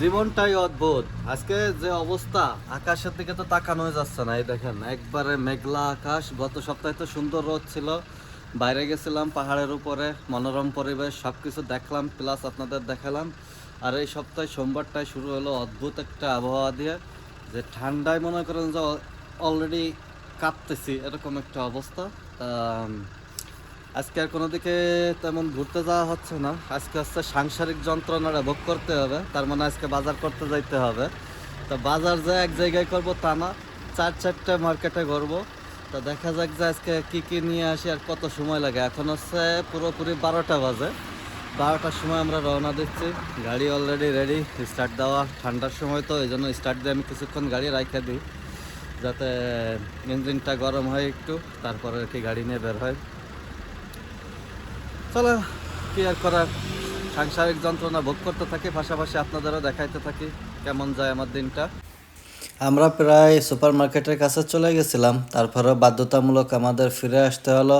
জীবনটাই অদ্ভুত। আজকে যে অবস্থা, আকাশের দিকে তো তাকানো যাচ্ছে না, এই দেখেন, একবারে মেঘলা আকাশ। গত সপ্তাহে তো সুন্দর রোদ ছিল। বাইরে গেছিলাম পাহাড়ের উপরে, মনোরম পরিবেশ সব কিছু দেখলাম প্লাস আপনাদের দেখালাম। আর এই সপ্তাহে সোমবারটায় শুরু হলো অদ্ভুত একটা আবহাওয়া দিয়ে, যে ঠান্ডায় মনে করেন যে অলরেডি কাঁপতেছি, এরকম একটা অবস্থা। আজকে আর কোনো দিকে তেমন ঘুরতে যাওয়া হচ্ছে না। আজকে হচ্ছে সাংসারিক যন্ত্রণাটা ভোগ করতে হবে, তার মানে আজকে বাজার করতে যাইতে হবে। তো বাজার যে এক জায়গায় করব তা না, চার চারটে মার্কেটে করব তো দেখা যাক যে আজকে কি কি নিয়ে আসি আর কত সময় লাগে। এখন হচ্ছে পুরোপুরি বারোটা বাজে। বারোটার সময় আমরা রওনা দিচ্ছি। গাড়ি অলরেডি রেডি স্টার্ট দেওয়া। ঠান্ডার সময় তো এই জন্য স্টার্ট দিয়ে আমি কিছুক্ষণ গাড়ি রাখে দিই। যাতে ইঞ্জিনটা গরম হয় একটু, তারপরে কি গাড়ি নিয়ে বের হয়। চলো কি আর করার? সাংসারিক যন্ত্রণা ভোগ করতে থাকি, পাশাপাশি আপনাদেরও দেখাইতে থাকি কেমন যায় আমার দিনটা। আমরা প্রায় সুপার মার্কেটের কাছে চলে গেছিলাম তারপরে বাধ্যতামূলক আমাদের ফিরে আসতে হলো,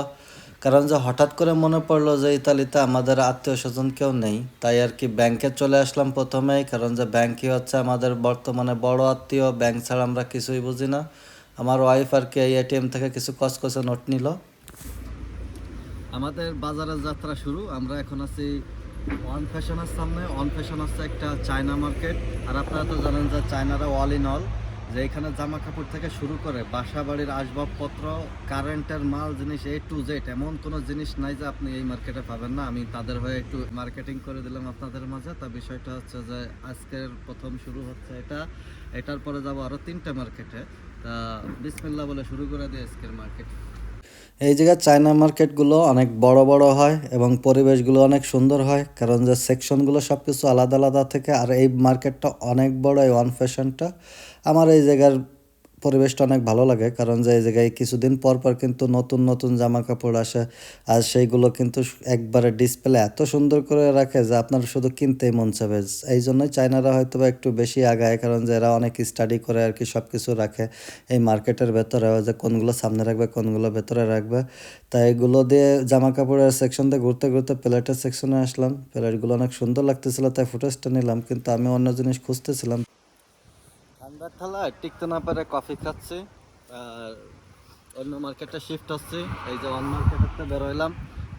কারণ যে হঠাৎ করে মনে পড়ল যে ইতালিতে আমাদের আত্মীয় স্বজন কেউ নেই, তাই আর কি ব্যাংকে চলে আসলাম প্রথমেই, কারণ যে ব্যাংকই হচ্ছে আমাদের বর্তমানে বড় আত্মীয়, ব্যাংক ছাড়া আমরা কিছুই বুঝি না। আমার ওয়াইফ আর কি এই এটিএম থেকে কিছু কসকসে নোট নিল। আমাদের বাজারের যাত্রা শুরু। আমরা এখন আছি ওয়ান ফ্যাশনের সামনে। ওয়ান ফ্যাশন হচ্ছে একটা চায়না মার্কেট আর আপনারা তো জানেন যে চায়নারা অল ইন অল যে এখানে জামা কাপড় থেকে শুরু করে বাসা বাড়ির আসবাবপত্র কারেন্টের মাল জিনিস এ টু জেড এমন কোনো জিনিস নাই যে আপনি এই মার্কেটে পাবেন না। আমি তাদের হয়ে একটু মার্কেটিং করে দিলাম আপনাদের মাঝে। তা বিষয়টা হচ্ছে যে আজকের প্রথম শুরু হচ্ছে এটা। এটার পরে যাব আরও তিনটে মার্কেটে তা বিসমিল্লা বলে শুরু করে দিই আজকের মার্কেট এই জায়গায় চায়না মার্কেটগুলো অনেক বড় বড় হয় এবং পরিবেশগুলো অনেক সুন্দর হয়। কারণ যে সেকশনগুলো সব কিছু আলাদা আলাদা থেকে আর এই মার্কেটটা অনেক বড় এই ওয়ান ফ্যাশনটা আমার এই জায়গার পরিবেশটা অনেক ভালো লাগে, কারণ যে এই জায়গায় কিছুদিন পর পর কিন্তু নতুন নতুন জামা কাপড় আসে, আর সেইগুলো কিন্তু একবারে ডিসপ্লে এত সুন্দর করে রাখে যে আপনার শুধু কিনতেই মন চাবে। এই জন্যই চায়নারা হয়তো বা একটু বেশি আগায়, কারণ যে এরা অনেক স্টাডি করে আর কি সব কিছু রাখে। এই মার্কেটের ভেতরে যে কোনগুলো সামনে রাখবে, কোনগুলো ভেতরে রাখবে। তাই এগুলো দিয়ে জামা কাপড়ের সেকশন দিয়ে ঘুরতে ঘুরতে প্লেটের সেকশনে আসলাম। প্লেটগুলো অনেক সুন্দর লাগতেছিল, তাই ফুটেজটা নিলাম, কিন্তু আমি অন্য জিনিস খুঁজতেছিলাম। ঠান্ডার ঠালায় টিকতে না পারে কফি খাচ্ছি। আর অন্য মার্কেটে শিফট হচ্ছি। এই যে অন মার্কেটেতে বেরোইলাম।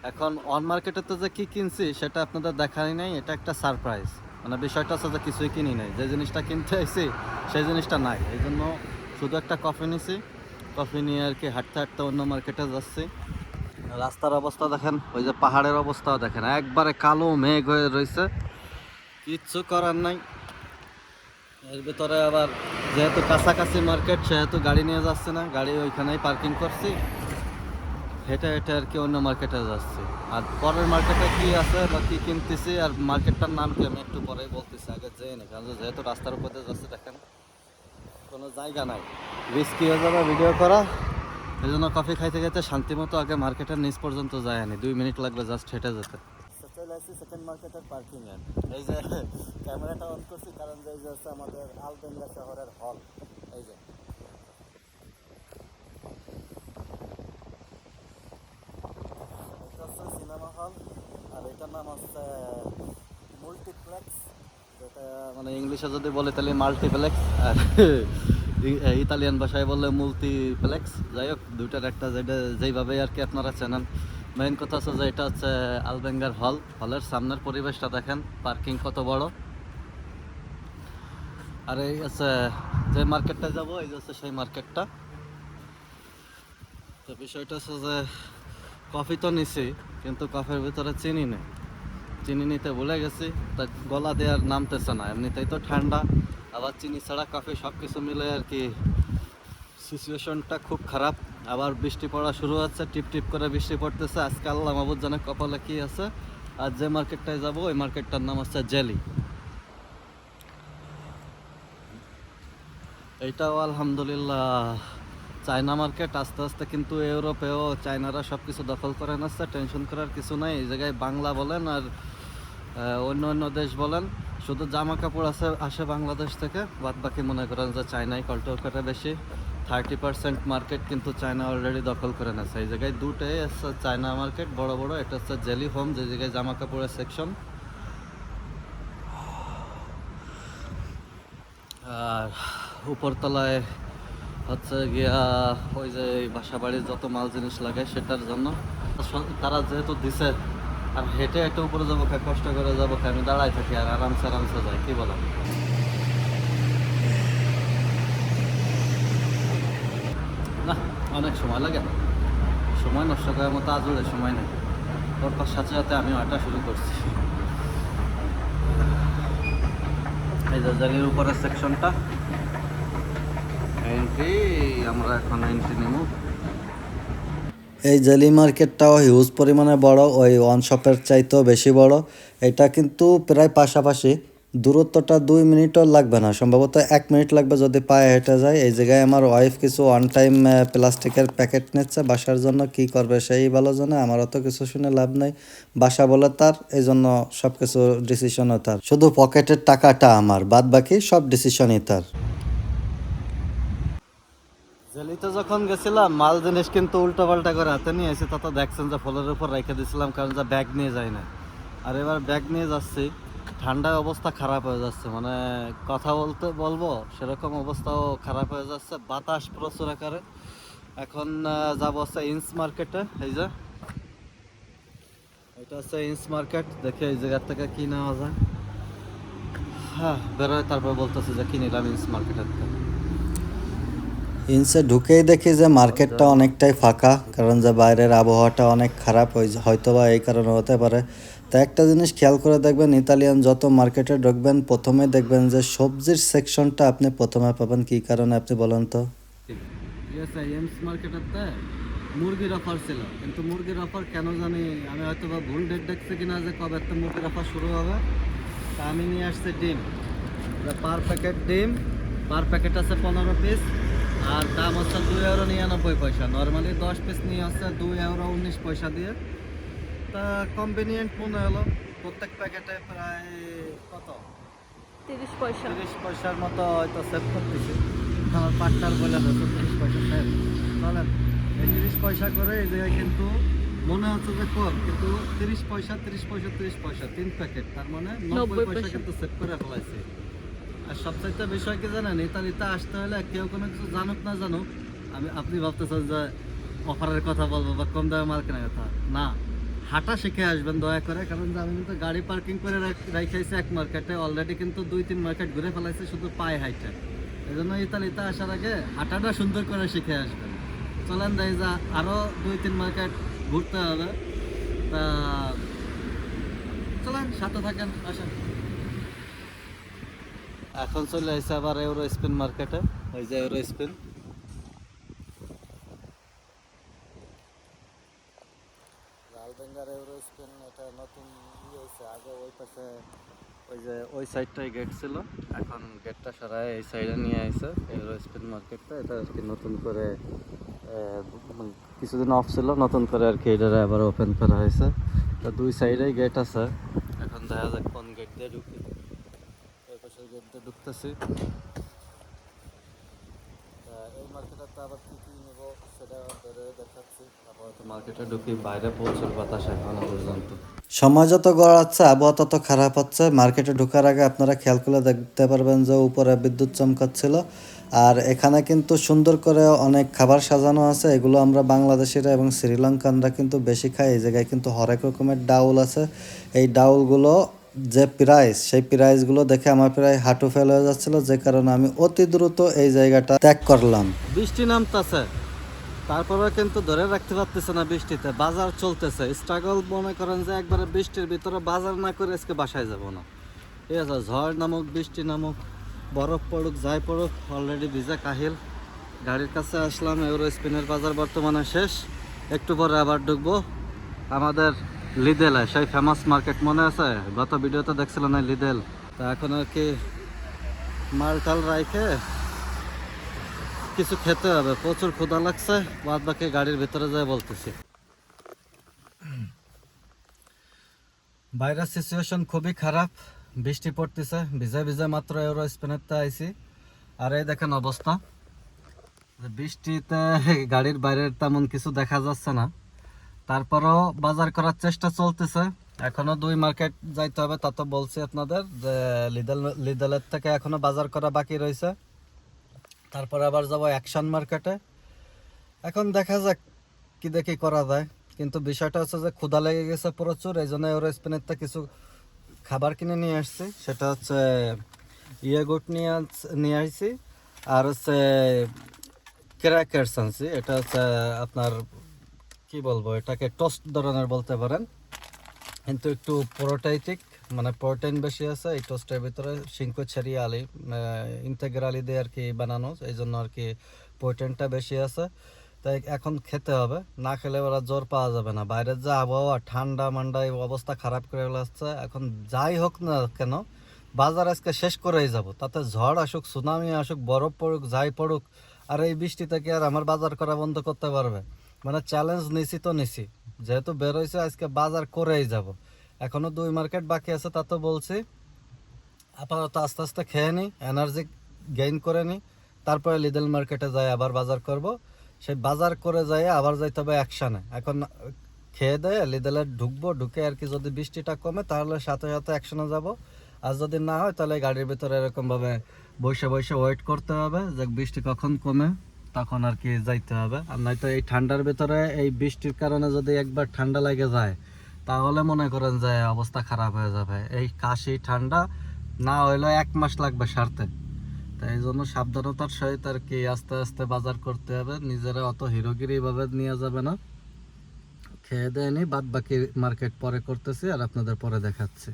এখন অন মার্কেটেতে যে কি কিনছি, সেটা আপনাদের দেখাই নাই। এটা একটা সারপ্রাইজ মানে বিষয়টা হচ্ছে যে কিছুই কিনি নাই। যে জিনিসটা কিনতে আইছি, সেই জিনিসটা নাই। এই জন্য শুধু একটা কফি নিছি। কফি নিয়ে আর কি হাঁটতে হাঁটতে অন্য মার্কেটে যাচ্ছি। রাস্তার অবস্থা দেখেন, ওই যে পাহাড়ের অবস্থাও দেখেন। একবারে কালো মেঘ হয়ে রয়েছে কিচ্ছু করার নাই। এর ভিতরে আবার যেহেতু কাছাকাছি মার্কেট সেহেতু গাড়ি নিয়ে যাচ্ছে না, গাড়ি ওইখানেই পার্কিং করছি। হেঁটে হেঁটে আর কি অন্য মার্কেটে যাচ্ছি। আর পরের মার্কেটে কি আছে বা কি কিনতেছি আর মার্কেটটার নাম কি আমি একটু পরেই বলতেছি, আগে যেয়ে না কারণ যেহেতু রাস্তার উপরে যাচ্ছে, দেখেন, কোনো জায়গা নাই। রিস্কি হয়ে যাবে ভিডিও করা। এই জন্য কফি খাইতে খাইতে শান্তি মতো আগে মার্কেটের নিচ পর্যন্ত যায়নি দুই মিনিট লাগবে জাস্ট হেঁটে যেতে। চলে আসছি সেকেন্ড মার্কেটের পার্কিং এ। এই যে ক্যামেরাটা অন করছি কারণ যে হচ্ছে আমাদের আলবেঙ্গা শহরের হল এই যে। হচ্ছে সিনেমা হল আর এটার নাম হচ্ছে মাল্টিপ্লেক্স যেটা মানে ইংলিশে যদি বলে তাহলে মাল্টিপ্লেক্স আর ইতালিয়ান ভাষায় বললে মুলটিপ্লেক্স যাই হোক, দুইটার একটা যেটা যেইভাবে আর কি আপনারা চেনেন। মেইন কথা হচ্ছে যে এটা হচ্ছে আলবেঙ্গার হল হলের সামনের পরিবেশটা দেখেন পার্কিং কত বড়। আর এই হচ্ছে যে মার্কেটটা যাব, এই হচ্ছে সেই মার্কেটটা তো বিষয়টা হচ্ছে যে কফি তো নিছি, কিন্তু কফির ভিতরে চিনি নেই। চিনি নিতে ভুলে গেছি, তা গলা দেওয়ার নামতেছে না, এমনিতেই তো ঠান্ডা। আবার চিনি ছাড়া কফি সব কিছু মিলে আর কি সিচুয়েশনটা খুব খারাপ। আবার বৃষ্টি পড়া শুরু হচ্ছে, টিপ টিপ করে বৃষ্টি পড়তেছে। আজকে আল্লাহ মাহবুদ জানে কপালে কি আছে। আর যে মার্কেটটায় যাব, ওই মার্কেটটার নাম হচ্ছে জেলি। এইটাও আলহামদুলিল্লাহ। চায়না মার্কেট আস্তে আস্তে কিন্তু ইউরোপেও চায়নারা সব কিছু দখল করে নিচ্ছে, টেনশন করার কিছু নাই। এই জায়গায় বাংলা বলেন আর অন্য অন্য দেশ বলেন, শুধু জামা কাপড় আছে, আসে বাংলাদেশ থেকে। বাদ বাকি মনে করেন যে চায়নাই কল্টল করে বেশি। থার্টি পার্সেন্ট মার্কেট কিন্তু চায়না অলরেডি দখল করে নেছে। এই জায়গায় দুটাই আছে চায়না মার্কেট, বড় বড় এটা হচ্ছে জেলি হোম, যে জায়গায় জামা কাপড়ের সেকশন আর উপরতলায় হচ্ছে গিয়া ওই যে বাসা বাড়ির যত মাল জিনিস লাগে সেটার জন্য। তারা যেহেতু দিছে, আর হেঁটে হেঁটে উপরে যাব কষ্ট করে যাব আমি দাঁড়াই থাকি আর আরামসে আরামসে যাই, কি বলো না অনেক সময় লাগে সময় নষ্ট করার মতো আজও সময় নেই। ওর সাথে সাথে আমি হাঁটা শুরু করছি। এই জালির উপরের সেকশনটা এন্ট্রি, আমরা এখন এন্ট্রি নেব। এই জেলি মার্কেটটাও হিউজ পরিমাণে বড়, ওই ওয়ান শপের চাইতেও বেশি বড়। এটা কিন্তু প্রায় পাশাপাশি দূরত্বটা দুই মিনিটও লাগবে না। সম্ভবত এক মিনিট লাগবে যদি পায়ে হেঁটে যায়। এই জায়গায় আমার ওয়াইফ কিছু ওয়ান টাইম প্লাস্টিকের প্যাকেট নিচ্ছে। বাসার জন্য কি করবে সেই ভালো জানে। আমার অত কিছু শুনে লাভ নাই। বাসা বলে তার এই জন্য সব কিছু ডিসিশনও তার। শুধু পকেটের টাকাটা আমার বাদ বাকি সব ডিসিশনই তার। জেলিতে যখন গেছিলাম, মাল জিনিস কিন্তু উল্টো পাল্টা করে হাতে নিয়ে এসে তত দেখছেন যে ফলের উপর রেখে দিয়েছিলাম কারণ যা ব্যাগ নিয়ে যায় না আর এবার ব্যাগ নিয়ে যাচ্ছি। ঠান্ডায় অবস্থা খারাপ হয়ে যাচ্ছে মানে কথা বলতে বলব সেরকম অবস্থাও খারাপ হয়ে যাচ্ছে বাতাস প্রচুর আকারে। এখন যাব হচ্ছে ইন্স মার্কেটে এই যে। এটা হচ্ছে ইন্স মার্কেট দেখে এই জায়গার থেকে কি নেওয়া যায়। হ্যাঁ বেরোয় তারপর বলতেছে যে কি নিলাম ইন্স মার্কেটের থেকে ইনসে ঢুকেই দেখি যে মার্কেটটা অনেকটাই ফাঁকা কারণ যে বাইরের আবহাওয়াটা অনেক খারাপ হয়ে হয়তো বা এই কারণে হতে পারে। তো একটা জিনিস খেয়াল করে দেখবেন, ইতালিয়ান যত মার্কেটে ঢুকবেন, প্রথমে দেখবেন যে সবজির সেকশনটা আপনি প্রথমে পাবেন। কি কারণে আপনি বলেন তো? এমস মার্কেটেতে মুরগির অফার ছিল। কিন্তু মুরগির অফার কেন জানি আমি হয়তো বা ভুল ডেট দেখছি কিনা যে কবে একটা মুরগির অফার শুরু হবে। তা আমি নিয়ে আসছি ডিম। পার প্যাকেট ডিম পার প্যাকেট আছে পনেরো পিস আর দাম হচ্ছে দুই ইউরো নিরানব্বই পয়সা। নর্মালি দশ পিস নিয়ে আসছে দুই ইউরো উনিশ পয়সা দিয়ে। তা কনভিনিয়েন্ট মনে হলো প্রত্যেক প্যাকেটে প্রায় কত? তিরিশ পয়সা। তিরিশ পয়সার মতো হয়তো সেভ করতেছি। আমার পার্টনার বলে তিরিশ পয়সা সেভ চলেন এই তিরিশ পয়সা করে এই জায়গায় কিন্তু মনে হচ্ছে যে কম কিন্তু তিরিশ পয়সা তিরিশ পয়সা তিরিশ পয়সা তিন প্যাকেট তার মানে নব্বই পয়সা পয়সা। কিন্তু সেভ করে ফেলাইছে। আর সবচাইতে বিষয় কি জানেন ইতালিতে আসতে হলে কেউ কোনো কিছু জানুক না জানুক আমি আপনি ভাবতেছেন যে অফারের কথা বলব বা কম দামে মাল কেনার কথা। না হাঁটা শিখে আসবেন, দয়া করে। কারণ আমি কিন্তু গাড়ি পার্কিং করে রাখাইছি এক মার্কেটে অলরেডি কিন্তু দুই, তিন মার্কেট ঘুরে ফেলাইছে শুধু পায়ে হাইটে। এই জন্য ইতালিতে আসার আগে হাঁটাটা সুন্দর করে শিখে আসবেন। চলেন যাই যা আরও দুই, তিন মার্কেট ঘুরতে হবে। তা, চলেন, সাথে থাকেন, আসেন। এখন চলে আসছে আবার ইউরো স্পিন মার্কেটে ওই যে ইউরো স্পিন লালবেঙ্গার ইউরো স্পিন এটা নতুন ইয়ে হয়েছে আগে ওই পাশে ওই যে ওই সাইডটাই গেট ছিল, এখন গেটটা সরাই এই সাইডে নিয়ে আসছে স্পিন মার্কেটটা এটা আর কি নতুন করে মানে কিছুদিন অফ ছিল, নতুন করে আর কি এটা আবার ওপেন করা হয়েছে। তো দুই সাইডেই গেট আছে। এখন দেখা যাক কোন গেট দিয়ে ঢুকি। ওই পাশের গেট দিয়ে ঢুকতেছি। এই মার্কেটে আবার কি কি নেব সেটা বেরোয় দেখাচ্ছি। আপাতত মার্কেটে ঢুকি বাইরে প্রচুর বাতাস এখনও পর্যন্ত। সময় যত গড়াচ্ছে আবহাওয়া তত খারাপ হচ্ছে। মার্কেটে ঢোকার আগে আপনারা খেয়াল করে দেখতে পারবেন যে উপরে বিদ্যুৎ চমকাচ্ছিল। আর এখানে কিন্তু সুন্দর করে অনেক খাবার সাজানো আছে। এগুলো আমরা বাংলাদেশিরা এবং শ্রীলঙ্কানরা কিন্তু বেশি খাই এই জায়গায় কিন্তু হরেক রকমের ডাউল আছে। এই ডাউলগুলো যে প্রাইস সেই প্রাইসগুলো দেখে আমার প্রায় হাঁটু ফেল হয়ে যাচ্ছিল, যে কারণে আমি অতি দ্রুত এই জায়গাটা ত্যাগ করলাম। বৃষ্টি নামতেছে। তারপরে কিন্তু ধরে রাখতে পারতেছে না বৃষ্টিতে, বাজার চলতেছে। স্ট্রাগল মনে করেন যে একবারে বৃষ্টির ভিতরে বাজার না করে আজকে বাসায় যাব না। ঠিক আছে, ঝড় নামুক, বৃষ্টি নামুক, বরফ পড়ুক, যাই পড়ুক অলরেডি ভিজা কাহিল। গাড়ির কাছে আসলাম ইউরো স্পিনের বাজার বর্তমানে শেষ। একটু পরে আবার ঢুকবো। আমাদের লিদেল সেই ফেমাস মার্কেট মনে আছে? গত ভিডিওতে দেখছিল না লিদেল তা এখন আর কি মাল টাল রাইখে কিছু খেতে হবে। প্রচুর ক্ষুধা লাগছে, বাদ বাকি গাড়ির ভিতরে যায় বলতেছি। বাইরের সিচুয়েশন খুবই খারাপ, বৃষ্টি পড়তেছে ভিজে ভিজে মাত্র ইউরো স্পেনেরতে আইছি। আর এই দেখেন অবস্থা। বৃষ্টিতে গাড়ির বাইরের তেমন কিছু দেখা যাচ্ছে না। তারপরও বাজার করার চেষ্টা চলতেছে। এখনও দুই মার্কেট যাইতে হবে, তা তো বলছি আপনাদের, যে লিদল লিদলের থেকে এখনও বাজার করা বাকি রয়েছে। তারপর আবার যাব অ্যাকশন মার্কেটে এখন দেখা যাক কি দেখি করা যায়। কিন্তু বিষয়টা হচ্ছে যে ক্ষুধা লেগে গেছে প্রচুর এই জন্য ওর স্পেনের থেকে কিছু খাবার কিনে নিয়ে আসছি। সেটা হচ্ছে ইয়ে গুট নিয়ে নিয়ে আসছি আর হচ্ছে ক্র্যাকার্স আনছি। এটা হচ্ছে আপনার কি বলব, এটাকে টোস্ট ধরনের বলতে পারেন। কিন্তু একটু প্রোটাইটিক মানে প্রোটিন বেশি আছে, এই টোস্টের ভিতরে শিঙ্কো ছেড়ি আলি ইন্টেগ্রাল আলি দিয়ে আর কি বানানো এই জন্য আর কি প্রোটিনটা বেশি আছে। তাই এখন খেতে হবে, না খেলে ওরা জোর পাওয়া যাবে না। বাইরের যে আবহাওয়া, ঠান্ডা, মান্ডা, এই অবস্থা খারাপ করে আসছে এখন যাই হোক না কেন, বাজার আজকে শেষ করেই যাব। তাতে ঝড় আসুক সুনামি আসুক, বরফ পড়ুক, যাই পড়ুক, আর এই বৃষ্টি থেকে আর আমার বাজার করা বন্ধ করতে পারবে? মানে চ্যালেঞ্জ নিছি তো নিছি। যেহেতু বেরোইছে আজকে বাজার করেই যাব। এখনও দুই মার্কেট বাকি আছে, তা তো বলছি। আপাতত আস্তে আস্তে খেয়ে নিই এনার্জি গেইন করে নিই তারপরে লিডল মার্কেটে যাই, আবার বাজার করব। সেই বাজার করে যাই, আবার যাইতে হবে অ্যাকশানে এখন খেয়ে দেয় লিডলে ঢুকবো, ঢুকে আর কি যদি বৃষ্টিটা কমে, তাহলে সাথে সাথে অ্যাকশনে যাব। আর যদি না হয়, তাহলে গাড়ির ভিতরে এরকমভাবে বসে বসে ওয়েট করতে হবে যে বৃষ্টি কখন কমে। তখন আর কি যাইতে হবে। আর নয়তো এই ঠান্ডার ভিতরে এই বৃষ্টির কারণে যদি একবার ঠান্ডা লেগে যায়, তাহলে মনে করেন যে অবস্থা খারাপ হয়ে যাবে। এই কাশি, ঠান্ডা না হইলেও এক মাস লাগবে সারতে। তাই এই জন্য সাবধানতার সহিত আর কি আস্তে আস্তে বাজার করতে হবে। নিজেরা অত হিরোগিরি ভাবে নিয়ে যাবে না। খেয়ে দেয়নি বাদ বাকি মার্কেট পরে করতেছি আর আপনাদের পরে দেখাচ্ছি।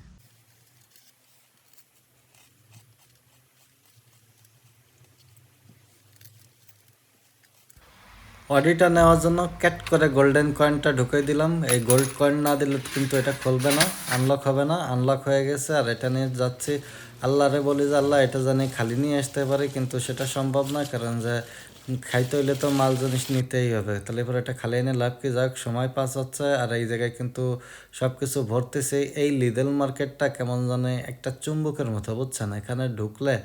অডিটা নেওয়ার জন্য ক্যাট করে গোল্ডেন কয়েনটা ঢুকিয়ে দিলাম। এই গোল্ড কয়েন না দিলে কিন্তু এটা খুলবে না আনলক হবে না। আনলক হয়ে গেছে আর এটা নিয়ে যাচ্ছি। আল্লাহরে বলি যে, আল্লাহ, এটা জানি খালি নিয়ে আসতে পারি, কিন্তু সেটা সম্ভব না। কারণ যে খাইতে হইলে তো মাল জিনিস নিতেই হবে। তাহলে এবার এটা খালি এনে লাভ কি? যাক, সময় পাস হচ্ছে আর এই জায়গায় কিন্তু সব কিছু ভরতেছে। এই লিদেল মার্কেটটা কেমন জানে একটা চুম্বকের মতো, বুঝছেন? এখানে ঢুকলে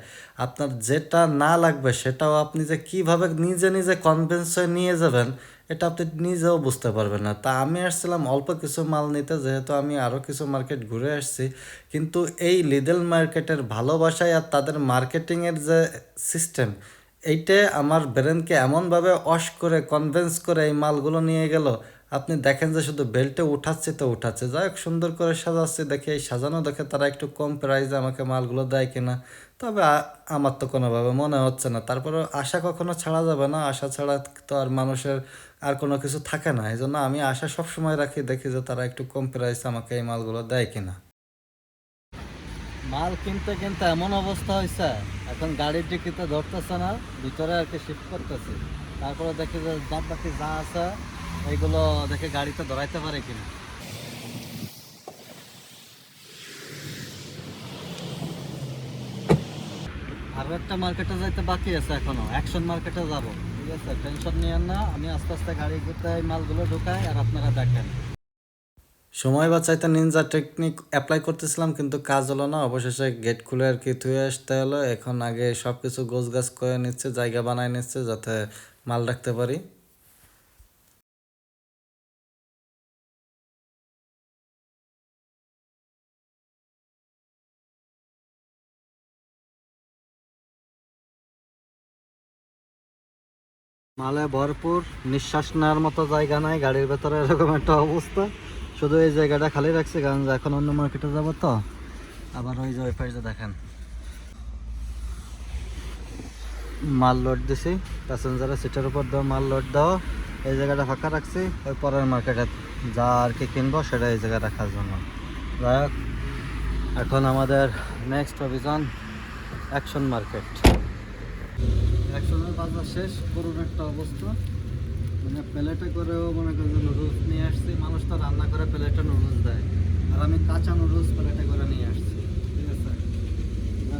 আপনার যেটা না লাগবে সেটাও আপনি যে কীভাবে নিজে নিজে কনভিন্স হয়ে নিয়ে যাবেন, এটা আপনি নিজেও বুঝতে পারবেন না। তা আমি আসছিলাম অল্প কিছু মাল নিতে, যেহেতু আমি আরও কিছু মার্কেট ঘুরে আসছি। কিন্তু এই লিদেল মার্কেটের ভালোবাসায় আর তাদের মার্কেটিংয়ের যে সিস্টেম এইটা আমার ব্রেনকে এমনভাবে অশ করে কনভেন্স করে এই মালগুলো নিয়ে গেল। আপনি দেখেন যে শুধু বেল্টে উঠাচ্ছে তো উঠাচ্ছে। যাই হোক, সুন্দর করে সাজাচ্ছে, দেখে এই সাজানো দেখে তারা একটু কম প্রাইসে আমাকে মালগুলো দেয় কিনা। তবে আমার তো কোনোভাবে মনে হচ্ছে না। তারপরে আশা কখনো ছাড়া যাবে না। আশা ছাড়া তো আর মানুষের আর কোনো কিছু থাকে না। এই জন্য আমি আশা সবসময় রাখি, দেখি যে তারা একটু কম প্রাইসে আমাকে এই মালগুলো দেয় কিনা। মাল কিনতে কিনতে এমন অবস্থা হয়েছে এখন গাড়ির ডিকিতে ধরতেছে না, ভিতরে আর কি শিফট করতেছে। তারপরে দেখি যে বাদ বাকি যা আছে এইগুলো দেখে গাড়িতে ধরাইতে পারে কিনা। আরও একটা মার্কেটে যাইতে বাকি আছে এখনও অ্যাকশন মার্কেটে যাব। ঠিক আছে টেনশন নিয়েন না, আমি আস্তে আস্তে গাড়িতে এই মালগুলো ঢুকাই, আর আপনারা দেখেন। সময় বাঁচাইতে নিনজা টেকনিক অ্যাপ্লাই করতেছিলাম, কিন্তু কাজ হলো না। অবশেষে গেট খুলে আর কি ধুয়ে আসতে হলো। এখন আগে সব কিছু গোছ গাছ করে নিচ্ছে, জায়গা বানায় নিচ্ছে, যাতে মাল রাখতে পারি। মালে ভরপুর, নিঃশ্বাস নেওয়ার মতো জায়গা নাই, গাড়ির ভেতরে এরকম একটা অবস্থা। শুধু এই জায়গাটা খালি রাখছি কারণ এখন অন্য মার্কেটে যাব তো। আবার ওই যে ওই দেখেন। মাল লোড দিছি প্যাসেঞ্জারের সিটের উপর দেওয়া মাল লোড দেওয়া এই জায়গাটা ফাঁকা রাখছি ওই পরের মার্কেটে যা আর কি কিনবো সেটা এই জায়গায় রাখার জন্য। যাই হোক, এখন আমাদের নেক্সট অভিযান অ্যাকশন মার্কেট অ্যাকশনের বাজার শেষ করুন একটা অবস্থা। মানে প্লেটে করেও মনে করেন নুডলস নিয়ে আসছি, মানুষ তো রান্না করে প্লেটে নুডলস দেয়। আর আমি কাঁচা নুডলস প্লেটে করে নিয়ে আসছি, ঠিক আছে?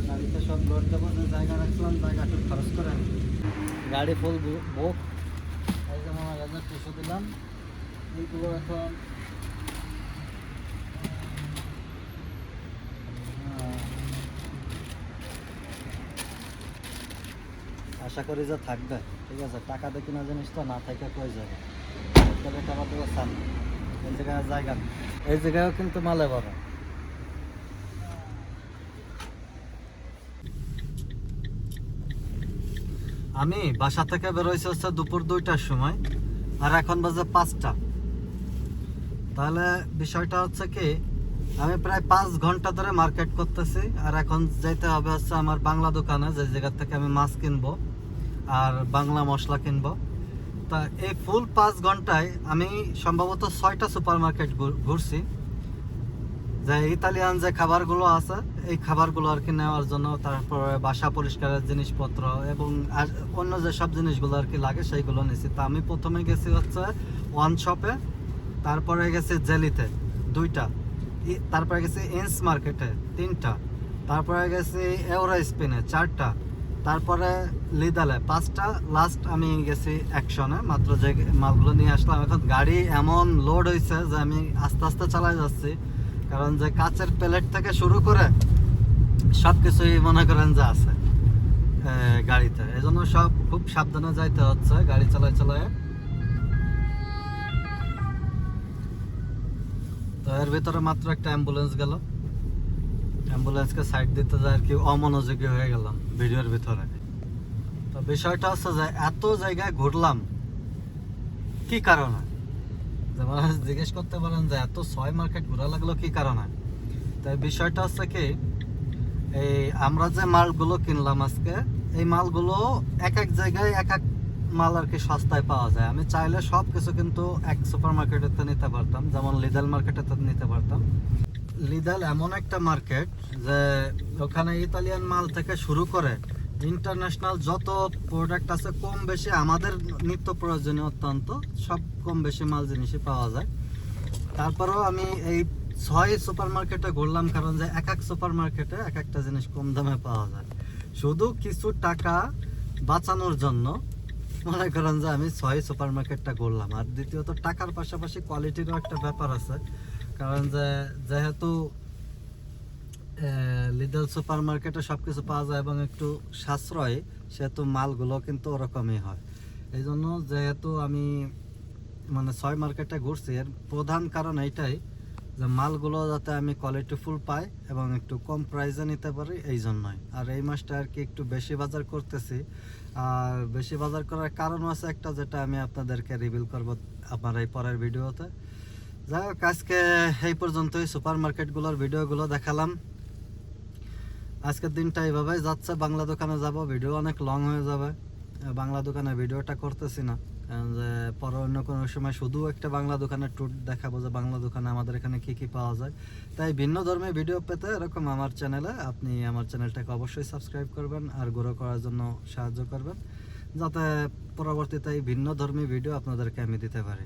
গাড়িতে সব লোড দেবো জায়গা রাখছিলাম, জায়গা একটু খরচ করে গাড়ি ফুল বুক এই যে আমার দুশো দিলাম। এইগুলো এখন আশা করি যে থাকবে। ঠিক আছে, টাকা দেখি না জিনিস তো না থাকে কই যাবে এই জায়গায় জায়গা এই জায়গায়ও কিন্তু মালে বড় আমি বাসা থেকে বেরোইছি হচ্ছে দুপুর দুইটার সময়, আর এখন বাজে পাঁচটা। তাহলে বিষয়টা হচ্ছে কি, আমি প্রায় পাঁচ ঘণ্টা ধরে মার্কেট করতেছি, আর এখন যাইতে হবে হচ্ছে আমার বাংলা দোকানে, যে জায়গা থেকে আমি মাছ কিনবো। আর বাংলা মশলা কিনবো। তা এই ফুল পাঁচ ঘন্টায় আমি সম্ভবত ছয়টা সুপার মার্কেট ঘুরছি। যে ইতালিয়ান যে খাবারগুলো আছে, এই খাবারগুলো আর কি নেওয়ার জন্য, তারপরে বাসা পরিষ্কারের জিনিসপত্র এবং আর অন্য যে সব জিনিসগুলো আর কি লাগে, সেইগুলো নিয়েছি তা আমি প্রথমে গেছি হচ্ছে ওয়ান শপে, তারপরে গেছি জেলিতে, দুইটা। তারপরে গেছি এন্স মার্কেটে, তিনটা। তারপরে গেছি এওরা স্পেনে, চারটা। তারপরে লিদালে, পাঁচটা লাস্ট আমি গেছি অ্যাকশনে মাত্র যে মালগুলো নিয়ে আসলাম। এখন গাড়ি এমন লোড হয়েছে যে আমি আস্তে আস্তে চালাই যাচ্ছি। কারণ যে কাচের প্লেট থেকে শুরু করে সব কিছুই মনে করেন যে আছে গাড়িতে। এই জন্য সব খুব সাবধানে যাইতে হচ্ছে গাড়ি চালায় চালায়। তো এর ভিতরে মাত্র একটা অ্যাম্বুলেন্স গেল। অ্যাম্বুলেন্সকে সাইড দিতে যায় আর কি, অমনোযোগী হয়ে গেলাম। ভিডিওর ভিতরে। তো বিষয়টা হচ্ছে যে এত জায়গায় ঘুরলাম, কি কারণে? যে মানুষ জিজ্ঞেস করতে পারেন যে এত ছয় মার্কেট ঘোরা লাগল কি কারণে? তাই বিষয়টা হচ্ছে কি, এই আমরা যে মালগুলো কিনলাম আজকে, এই মালগুলো এক এক জায়গায় এক এক মাল আর কি সস্তায় পাওয়া যায়। আমি চাইলে সব কিছু কিন্তু এক সুপার মার্কেটেতে নিতে পারতাম, যেমন লিদাল মার্কেটেতে নিতে পারতাম। লিদাল এমন একটা মার্কেট যে ওখানে ইতালিয়ান মাল থেকে শুরু করে ইন্টারন্যাশনাল যত প্রোডাক্ট আছে কম বেশি আমাদের নিত্য প্রয়োজনীয় অত্যন্ত, সব কম বেশি মাল জিনিসই পাওয়া যায়। তারপরেও আমি এই ছয় সুপার মার্কেটে ঘুরলাম কারণ যে এক এক সুপার মার্কেটে এক একটা জিনিস কম দামে পাওয়া যায়। শুধু কিছু টাকা বাঁচানোর জন্য মনে করেন যে আমি ছয় সুপার মার্কেটটা ঘুরলাম। আর দ্বিতীয়ত, টাকার পাশাপাশি কোয়ালিটিরও একটা ব্যাপার আছে। কারণ যে, যেহেতু লিডল সুপার মার্কেটে সব কিছু পাওয়া যায় এবং একটু সাশ্রয়, সেহেতু মালগুলো কিন্তু ওরকমই হয়। এই জন্য যেহেতু আমি মানে ছয় মার্কেটে ঘুরছি, এর প্রধান কারণ এইটাই যে মালগুলো যাতে আমি কোয়ালিটি ফুল পাই এবং একটু কম প্রাইসে নিতে পারি এই জন্যই আর এই মাসটা আর কি একটু বেশি বাজার করতেছি। আর বেশি বাজার করার কারণ আছে একটা, যেটা আমি আপনাদেরকে রিভিল করব আমার এই পরের ভিডিওতে যাই হোক, আজকে এই পর্যন্তই সুপার মার্কেটগুলোর ভিডিওগুলো দেখালাম। আজকের দিনটা এইভাবেই যাচ্ছে, বাংলা দোকানে যাব, ভিডিও অনেক লং হয়ে যাবে। বাংলা দোকানে ভিডিওটা করতেছি না, কারণ যে পরে অন্য কোনো সময় শুধু একটা বাংলা দোকানের ট্যুর দেখাবো যে বাংলা দোকানে আমাদের এখানে কি কি পাওয়া যায়। তাই ভিন্ন ধর্মী ভিডিও পেতে এরকম আমার চ্যানেলে আপনি আমার চ্যানেলটাকে অবশ্যই সাবস্ক্রাইব করবেন আর গ্রো করার জন্য সাহায্য করবেন, যাতে পরবর্তীতে এই ভিন্ন ধর্মী ভিডিও আপনাদেরকে আমি দিতে পারি।